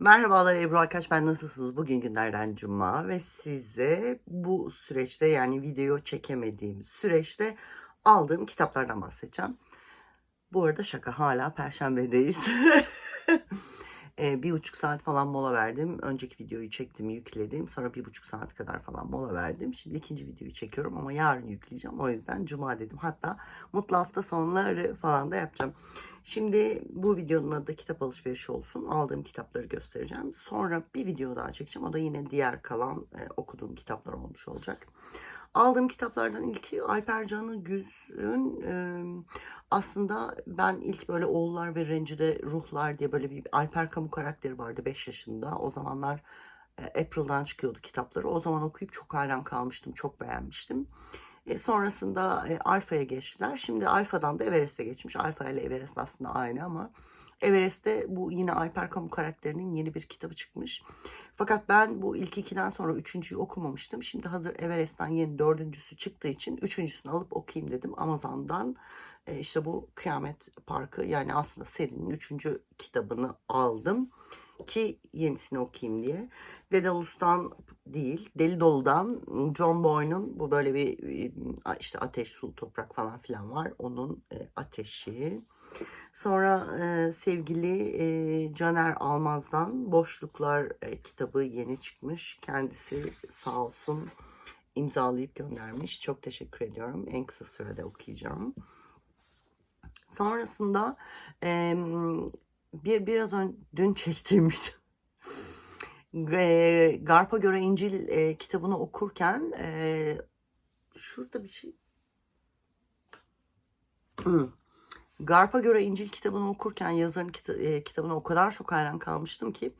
Merhabalar Ebru Akaç ben nasılsınız? Bugün günlerden cuma ve size bu süreçte yani video çekemediğim süreçte aldığım kitaplardan bahsedeceğim. Bu arada şaka hala perşembedeyiz. Ee, bir buçuk saat falan mola verdim. Önceki videoyu çektim, yükledim. Sonra bir buçuk saat kadar falan mola verdim. Şimdi ikinci videoyu çekiyorum ama yarın yükleyeceğim. O yüzden cuma dedim. Hatta mutlu hafta sonları falan da yapacağım. Şimdi bu videonun adı kitap alışverişi olsun. Aldığım kitapları göstereceğim. Sonra bir video daha çekeceğim. O da yine diğer kalan e, okuduğum kitaplar olmuş olacak. Aldığım kitaplardan ilki Alper Canı Güz'ün e, aslında ben ilk böyle Oğullar ve Rencide Ruhlar diye böyle bir Alper Kamu karakteri vardı 5 yaşında. O zamanlar e, April'dan çıkıyordu kitapları. O zaman okuyup çok hayran kalmıştım. Çok beğenmiştim. E, sonrasında e, Alfa'ya geçtiler. Şimdi Alfa'dan da Everest'e geçmiş. Alfa ile Everest aslında aynı ama Everest'te bu yine Alper Kamu karakterinin yeni bir kitabı çıkmış. Fakat ben bu ilk ikiden sonra üçüncüyü okumamıştım. Şimdi hazır Everest'ten yeni dördüncüsü çıktığı için üçüncüsünü alıp okuyayım dedim. Amazon'dan e, işte bu Kıyamet Parkı yani aslında serinin üçüncü kitabını aldım ki yenisini okuyayım diye. Dedalus'tan değil, Deli Dolu'dan John Boyne'un bu böyle bir e, işte ateş, su, toprak falan filan var. Onun e, ateşi. Sonra e, sevgili e, Caner Almaz'dan Boşluklar e, kitabı yeni çıkmış. Kendisi sağ olsun imzalayıp göndermiş. Çok teşekkür ediyorum. En kısa sürede okuyacağım. Sonrasında e, bir biraz önce dün çektiğim e, Garp'a göre İncil e, kitabını okurken e, şurada bir şey Hı. Garp'a göre İncil kitabını okurken yazarın kita- e, kitabına o kadar çok hayran kalmıştım ki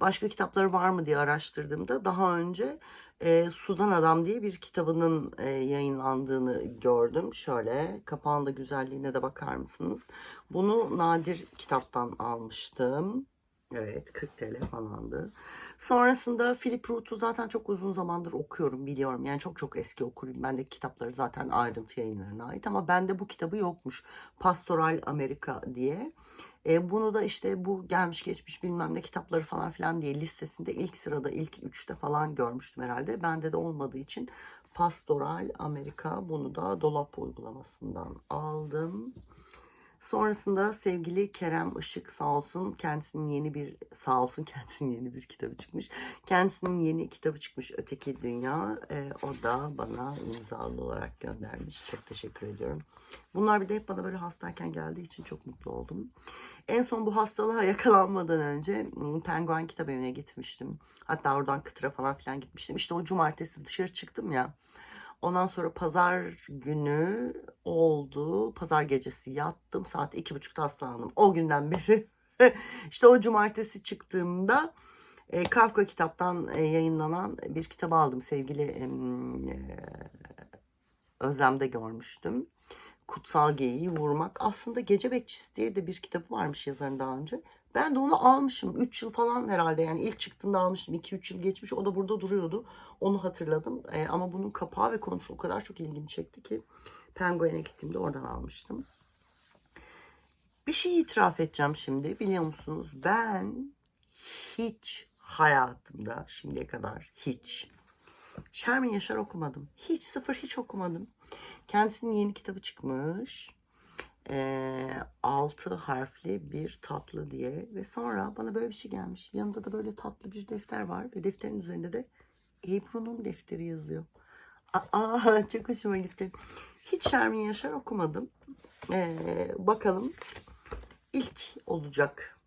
başka kitapları var mı diye araştırdığımda daha önce e, Sudan Adam diye bir kitabının e, yayınlandığını gördüm. Şöyle kapağında güzelliğine de bakar mısınız? Bunu nadir kitaptan almıştım. Evet 40 TL falandı. Sonrasında Philip Roth'u zaten çok uzun zamandır okuyorum biliyorum. Yani çok çok eski okurum. Bendeki kitapları zaten ayrıntı yayınlarına ait ama bende bu kitabı yokmuş. Pastoral Amerika diye. E, bunu da işte bu gelmiş geçmiş bilmem ne kitapları falan filan diye listesinde ilk sırada ilk üçte falan görmüştüm herhalde. Bende de olmadığı için Pastoral Amerika bunu da dolap uygulamasından aldım. Sonrasında sevgili Kerem Işık sağ olsun kendisinin yeni bir sağ olsun kendisinin yeni bir kitabı çıkmış. Kendisinin yeni kitabı çıkmış Öteki Dünya. E, o da bana imzalı olarak göndermiş. Çok teşekkür ediyorum. Bunlar bir de hep bana böyle hastayken geldiği için çok mutlu oldum. En son bu hastalığa yakalanmadan önce ım, Penguen Kitap Evi'ne gitmiştim. Hatta oradan Kıtıra falan filan gitmiştim. İşte o cumartesi dışarı çıktım ya. Ondan sonra pazar günü oldu. Pazar gecesi yattım. Saat iki buçukta hastalandım. O günden beri. işte o cumartesi çıktığımda e, Kafka kitaptan e, yayınlanan bir kitabı aldım. Sevgili e, Özlem'de görmüştüm. Kutsal Geyiği Vurmak. Aslında Gece Bekçisi diye de bir kitabı varmış yazarın daha önce. Ben de onu almışım. 3 yıl falan herhalde yani ilk çıktığında almıştım. 2-3 yıl geçmiş. O da burada duruyordu. Onu hatırladım. E, ama bunun kapağı ve konusu o kadar çok ilgimi çekti ki Penguin'e gittiğimde oradan almıştım. Bir şey itiraf edeceğim şimdi. Biliyor musunuz? Ben hiç hayatımda şimdiye kadar hiç Şermin Yaşar okumadım. Hiç sıfır hiç okumadım. Kendisinin yeni kitabı çıkmış. Ee, altı harfli bir tatlı diye ve sonra bana böyle bir şey gelmiş. Yanında da böyle tatlı bir defter var ve defterin üzerinde de Ebru'nun defteri yazıyor. Aa, çok hoşuma gitti. Hiç Şermin Yaşar okumadım. Ee, bakalım ilk olacak.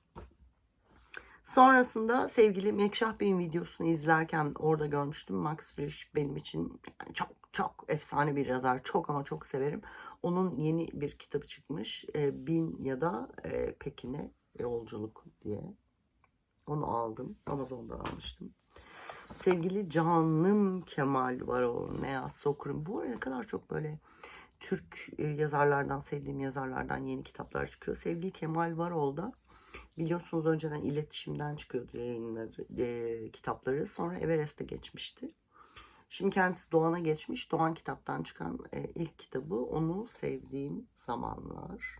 Sonrasında sevgili Mekşah Bey'in videosunu izlerken orada görmüştüm. Max Frisch benim için çok çok efsane bir yazar. Çok ama çok severim. Onun yeni bir kitabı çıkmış. E, Bin ya da e, Pekin'e yolculuk diye. Onu aldım. Amazon'dan almıştım. Sevgili canım Kemal Varol ne yazsa okurum. Bu arada ne kadar çok böyle Türk e, yazarlardan, sevdiğim yazarlardan yeni kitaplar çıkıyor. Sevgili Kemal Varol da biliyorsunuz önceden iletişimden çıkıyordu yayınları, e, kitapları. Sonra Everest'e geçmişti. Şimdi kendisi Doğan'a geçmiş. Doğan kitaptan çıkan e, ilk kitabı onu sevdiğim zamanlar.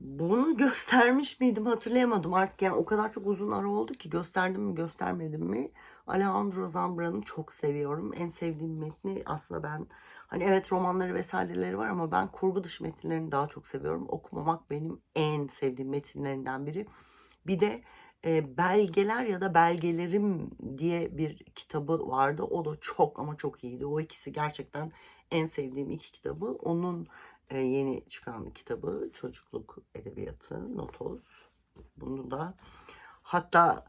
Bunu göstermiş miydim hatırlayamadım. Artık yani o kadar çok uzun ara oldu ki gösterdim mi göstermedim mi. Alejandro Zambra'nı çok seviyorum. En sevdiğim metni aslında ben hani evet romanları vesaireleri var ama ben kurgu dışı metinlerini daha çok seviyorum. Okumamak benim en sevdiğim metinlerinden biri. Bir de e, belgeler ya da belgelerim diye bir kitabı vardı. O da çok ama çok iyiydi. O ikisi gerçekten en sevdiğim iki kitabı. Onun e, yeni çıkan kitabı Çocukluk Edebiyatı Notos. Bunu da hatta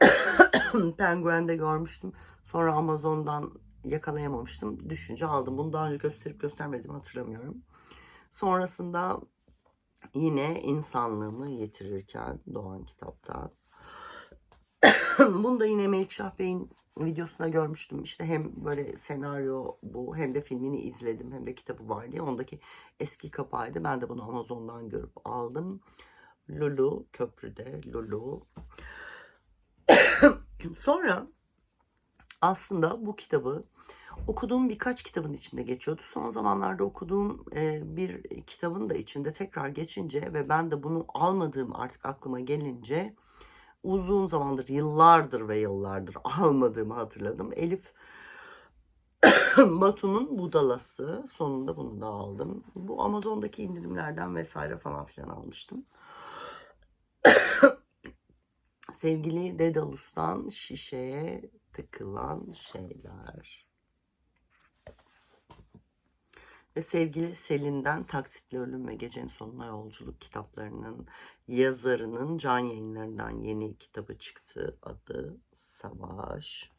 Penguen'de görmüştüm. Sonra Amazon'dan yakalayamamıştım. Düşünce aldım. Bunu daha önce gösterip göstermedim hatırlamıyorum. Sonrasında yine insanlığımı yitirirken doğan kitaptan. Bunu da yine Melikşah Bey'in videosuna görmüştüm. İşte hem böyle senaryo bu hem de filmini izledim hem de kitabı var diye. Ondaki eski kapağıydı. Ben de bunu Amazon'dan görüp aldım. Lulu köprüde Lulu. Sonra aslında bu kitabı okuduğum birkaç kitabın içinde geçiyordu. Son zamanlarda okuduğum e, bir kitabın da içinde tekrar geçince ve ben de bunu almadığım artık aklıma gelince uzun zamandır, yıllardır ve yıllardır almadığımı hatırladım. Elif Batu'nun Budalası. Sonunda bunu da aldım. Bu Amazon'daki indirimlerden vesaire falan filan almıştım. Sevgili Dedalus'tan şişeye tıkılan şeyler. Ve sevgili Selin'den Taksitli Ölüm ve Gecenin Sonuna Yolculuk kitaplarının yazarının can yayınlarından yeni kitabı çıktı. Adı Savaş.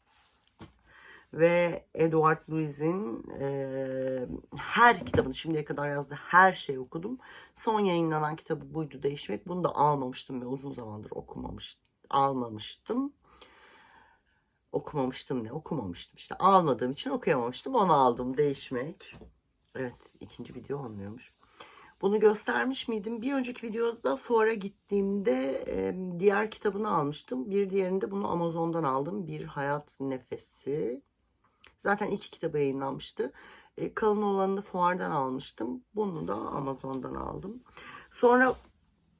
Ve Edward Louis'in e, her kitabını şimdiye kadar yazdığı her şeyi okudum. Son yayınlanan kitabı buydu Değişmek. Bunu da almamıştım ve uzun zamandır okumamış, almamıştım. Okumamıştım ne? Okumamıştım. İşte almadığım için okuyamamıştım. Onu aldım. Değişmek. Evet ikinci video olmuyormuş. Bunu göstermiş miydim? Bir önceki videoda fuara gittiğimde e, diğer kitabını almıştım. Bir diğerini de bunu Amazon'dan aldım. Bir Hayat Nefesi. Zaten iki kitabı yayınlanmıştı. E, kalın olanını fuardan almıştım. Bunu da Amazon'dan aldım. Sonra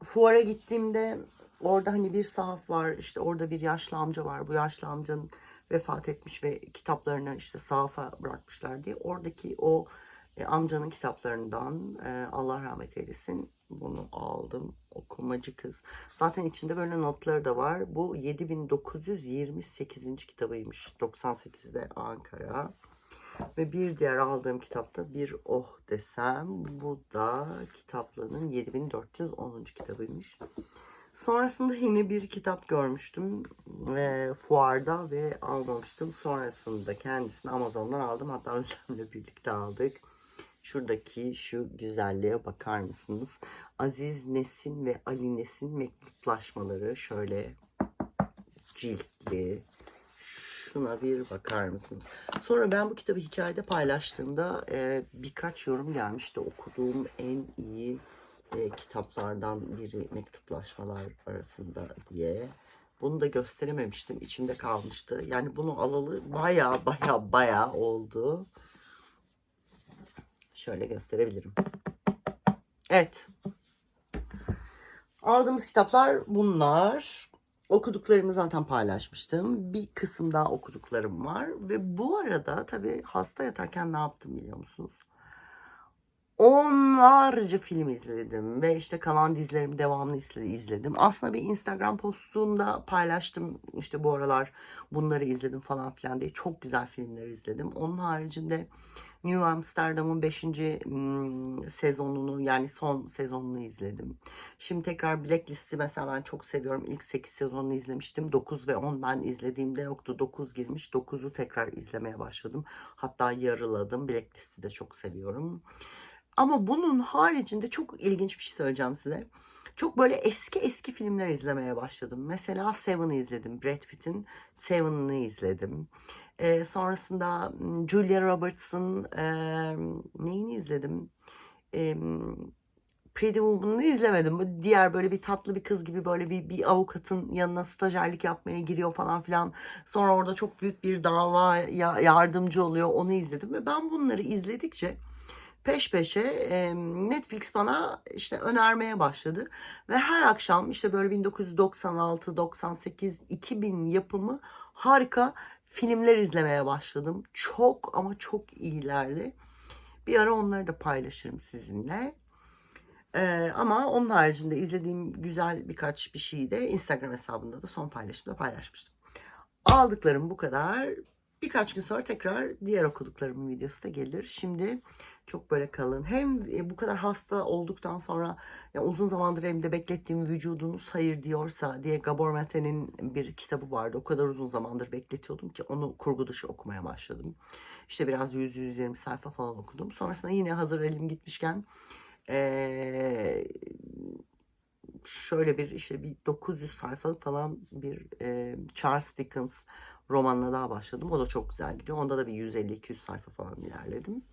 fuara gittiğimde orada hani bir sahaf var. İşte orada bir yaşlı amca var. Bu yaşlı amcanın vefat etmiş ve kitaplarını işte sahafa bırakmışlar diye. Oradaki o e, amcanın kitaplarından e, Allah rahmet eylesin bunu aldım. Okumacı kız. Zaten içinde böyle notları da var. Bu 7928. kitabıymış. 98'de Ankara. Ve bir diğer aldığım kitapta bir oh desem. Bu da kitaplığının 7410. kitabıymış. Sonrasında yine bir kitap görmüştüm ve fuarda ve almamıştım. Sonrasında kendisini Amazon'dan aldım. Hatta Özlem'le birlikte aldık. Şuradaki şu güzelliğe bakar mısınız? Aziz Nesin ve Ali Nesin mektuplaşmaları şöyle ciltli. Şuna bir bakar mısınız? Sonra ben bu kitabı hikayede paylaştığımda e, birkaç yorum gelmişti. Okuduğum en iyi e, kitaplardan biri mektuplaşmalar arasında diye. Bunu da gösterememiştim. içimde kalmıştı. Yani bunu alalı baya baya baya oldu. Şöyle gösterebilirim. Evet. Aldığımız kitaplar bunlar. Okuduklarımı zaten paylaşmıştım. Bir kısım daha okuduklarım var. Ve bu arada tabii hasta yatarken ne yaptım biliyor musunuz? Onlarca film izledim ve işte kalan dizilerimi devamlı izledim. Aslında bir Instagram postunda paylaştım işte bu aralar bunları izledim falan filan diye çok güzel filmler izledim. Onun haricinde New Amsterdam'ın 5. sezonunu yani son sezonunu izledim. Şimdi tekrar Blacklist'i mesela ben çok seviyorum. İlk 8 sezonunu izlemiştim. 9 ve 10 ben izlediğimde yoktu. 9 girmiş. 9'u tekrar izlemeye başladım. Hatta yarıladım. Blacklist'i de çok seviyorum. Ama bunun haricinde çok ilginç bir şey söyleyeceğim size. Çok böyle eski eski filmler izlemeye başladım. Mesela Seven'ı izledim. Brad Pitt'in Seven'ını izledim. Ee, sonrasında Julia Roberts'ın e, neyini izledim? E, Pretty Woman'ı izlemedim. Diğer böyle bir tatlı bir kız gibi böyle bir, bir avukatın yanına stajyerlik yapmaya giriyor falan filan. Sonra orada çok büyük bir davaya yardımcı oluyor. Onu izledim ve ben bunları izledikçe peş peşe e, Netflix bana işte önermeye başladı. Ve her akşam işte böyle 1996, 98, 2000 yapımı harika filmler izlemeye başladım. Çok ama çok iyilerdi. Bir ara onları da paylaşırım sizinle. Ee, ama onun haricinde izlediğim güzel birkaç bir şeyi de Instagram hesabında da son paylaşımda paylaşmıştım. Aldıklarım bu kadar. Birkaç gün sonra tekrar diğer okuduklarımın videosu da gelir. Şimdi çok böyle kalın. Hem e, bu kadar hasta olduktan sonra ya uzun zamandır evimde beklettiğim vücudunuz hayır diyorsa diye Gabor Mate'nin bir kitabı vardı. O kadar uzun zamandır bekletiyordum ki onu kurgu dışı okumaya başladım. İşte biraz 100-120 sayfa falan okudum. Sonrasında yine hazır elim gitmişken eee, şöyle bir işte bir 900 sayfalık falan bir eee, Charles Dickens romanına daha başladım. O da çok güzel gidiyor. Onda da bir 150-200 sayfa falan ilerledim.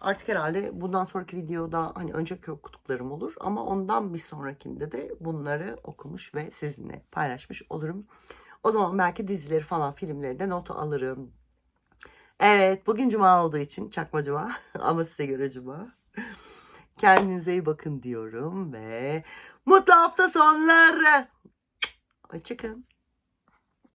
Artık herhalde bundan sonraki videoda hani önceki okuduklarım olur ama ondan bir sonrakinde de bunları okumuş ve sizinle paylaşmış olurum. O zaman belki dizileri falan filmleri de not alırım. Evet bugün cuma olduğu için çakma cuma ama size göre cuma. Kendinize iyi bakın diyorum ve mutlu hafta sonları. Hoşçakalın.